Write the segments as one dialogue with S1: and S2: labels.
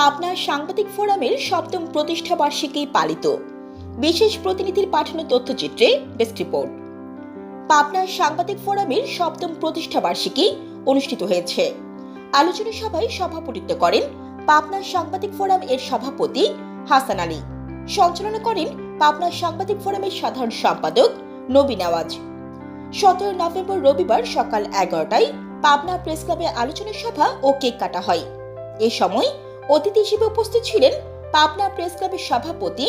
S1: পাবনা সাংবাদিক ফোরামের সপ্তম প্রতিষ্ঠা বার্ষিকী পালিত। বিশেষ প্রতিনিধির পাঠানো তথ্যচিত্রে ডেস্ক রিপোর্ট। পাবনা সাংবাদিক ফোরামের সপ্তম প্রতিষ্ঠা বার্ষিকী অনুষ্ঠিত হয়েছে। আলোচনা সভায় সভাপতিত্ব করেন পাবনার সাংবাদিক ফোরাম এর সভাপতি হাসান আলী। সঞ্চালনা করেন পাবনার সাংবাদিক ফোরামের সাধারণ সম্পাদক নবী নওয়াজ সতেরো নভেম্বর রবিবার সকাল এগারোটায় পাবনা প্রেস ক্লাবে আলোচনা সভা ও কেক কাটা হয়। এ সময় অতিথি হিসেবে উপস্থিত ছিলেন পাবনা প্রেস ক্লাবের সভাপতি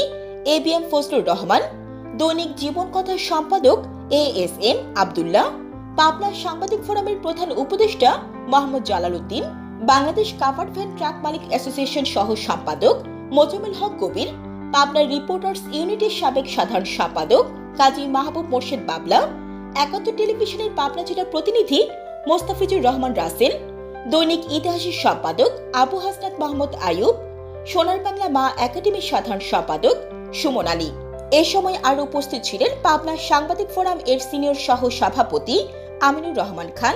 S1: A B M Fazlur Rahman, দৈনিক জীবন কথার সম্পাদক A S M Abdullah, Pabna সাংবাদিক ফোরামের প্রধান উপদেষ্টা Mohammad Jalal Uddin Bangladesh covered van truck মালিক অ্যাসোসিয়েশন সহ সম্পাদক মোজামিল হক কবির, পাবনা রিপোর্টার্স ইউনিটের সাবেক সাধারণ সম্পাদক কাজী মাহবুব মোর্শেদ বাবলা একাত্তর টেলিভিশনের পাবনা জেলার প্রতিনিধি মোস্তাফিজুর রহমান রাসেল দৈনিক ইতিহাসের সম্পাদক আবু হাসনাত মাহমুদ আয়ুব সোনার বাংলা মা একাডেমির সাধারণ সম্পাদক সুমন আলী। এ সময় আরও উপস্থিত ছিলেন পাবনা সাংবাদিক ফোরাম এর সিনিয়র সহ সভাপতি আমিনুর রহমান খান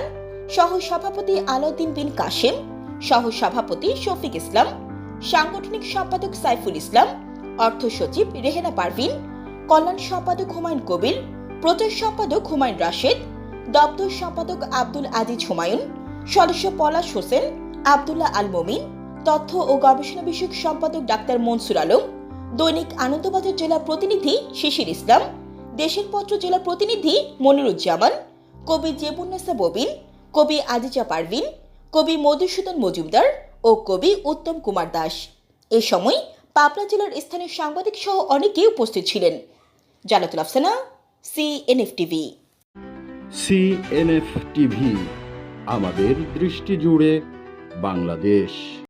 S1: সহ সভাপতি আলাউদ্দিন বিন কাশেম সহ সভাপতি শফিক ইসলাম, সাংগঠনিক সম্পাদক সাইফুল ইসলাম, অর্থ সচিব রেহেনা পারভিন, কল্যাণ সম্পাদক হুমায়ুন কবির, প্রচার সম্পাদক হুমায়ুন রাশেদ, দপ্তর সম্পাদক আব্দুল আজিজ হুমায়ুন সদস্য পলাশ হোসেন, আবদুল্লাহ আল মমিন, তথ্য ও গবেষণা বিষয়ক সম্পাদক ডাক্তার মনসুর আলম, দৈনিক আনন্দবাজার জেলা প্রতিনিধি শিশির ইসলাম, দেশের পত্র জেলা প্রতিনিধি মনিরুজ্জামান, কবি জেবুন্নেসা ববিন, কবি আজিজা পারভিন, কবি মধুসূদন মজুমদার ও কবি উত্তম কুমার দাস। এ সময় পাবনা জেলার স্থানীয় সাংবাদিক সহ অনেকেই উপস্থিত ছিলেন। Jannatul Afsana C NF TV.
S2: CNF TV. আমাদের দৃষ্টি জুড়ে বাংলাদেশ।